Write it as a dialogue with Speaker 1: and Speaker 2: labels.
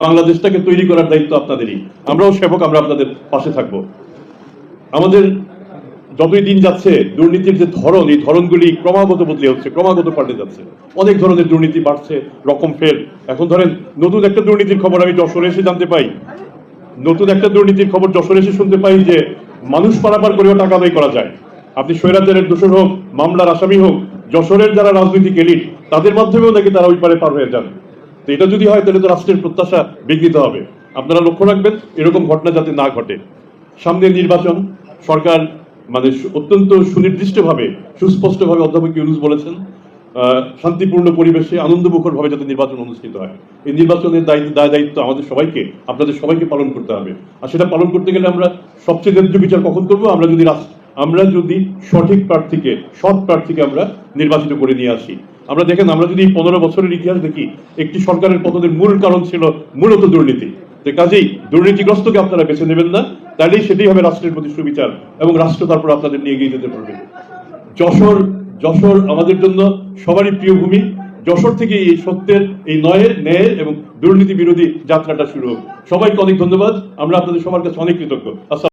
Speaker 1: বাংলাদেশটাকে তৈরি করার দায়িত্ব আপনাদেরই। আমরাও সেবক, আমরা আপনাদের পাশে থাকব। আমাদের যতই দিন যাচ্ছে, দুর্নীতির যে ধরন, এই ধরনগুলি ক্রমাগত বদলে হচ্ছে, ক্রমাগত পাল্টে যাচ্ছে। অনেক ধরনের দুর্নীতি বাড়ছে, রকম ফের। এখন ধরেন, নতুন একটা দুর্নীতির খবর আমি যশোরে এসে জানতে পাই। নতুন একটা দুর্নীতির খবর যশোরে এসে শুনতে পাই যে, মানুষ পারাপার করেও টাকা আদায় করা যায়। আপনি স্বৈরাচারের দোষর হোক, মামলার আসামি হোক, যশোরের যারা রাজনৈতিক এলিট, তাদের মাধ্যমেও নাকি তারা ওই পারে পার হয়ে যান। এটা যদি হয়, তাহলে তো রাষ্ট্রের প্রত্যাশা বিঘ্নিত হবে। আপনারা লক্ষ্য রাখবেন, এরকম ঘটনা যাতে না ঘটে। সামনে নির্বাচন, সরকার মানে অত্যন্ত সুনির্দিষ্টভাবে, সুস্পষ্টভাবে অধ্যাপক ইউনুস বলেছেন শান্তিপূর্ণ পরিবেশে আনন্দমুখর ভাবে যাতে নির্বাচন অনুষ্ঠিত হয়। এই নির্বাচনের দায়িত্ব, দায়, দায়িত্ব আমাদের সবাইকে, আপনাদের সবাইকে পালন করতে হবে। আর সেটা পালন করতে গেলে আমরা সবচেয়ে ন্যায্য বিচার কখন করব? আমরা যদি আমরা যদি সঠিক প্রার্থীকে, সৎ প্রার্থীকে আমরা নির্বাচিত করে নিয়ে আসি। আমরা দেখেন, আমরা যদি পনেরো বছরের ইতিহাস দেখি, একটি সরকারের পতনের মূল কারণ ছিল মূলত দুর্নীতি। তো কাজেই দুর্নীতিগ্রস্তকে আপনারা বেছে নেবেন না তাহলেই সেটাই হবে রাষ্ট্রের প্রতি সুবিচার এবং রাষ্ট্র তারপর আপনাদের নিয়ে এগিয়ে যেতে পারবে। যশোর যশোর আমাদের জন্য সবারই প্রিয় ভূমি। যশোর থেকে এই সত্যের, এই নয়ের, ন্যায়ের এবং দুর্নীতি বিরোধী যাত্রাটা শুরু হোক। সবাইকে অনেক ধন্যবাদ। আমরা আপনাদের সবার কাছে অনেক কৃতজ্ঞ।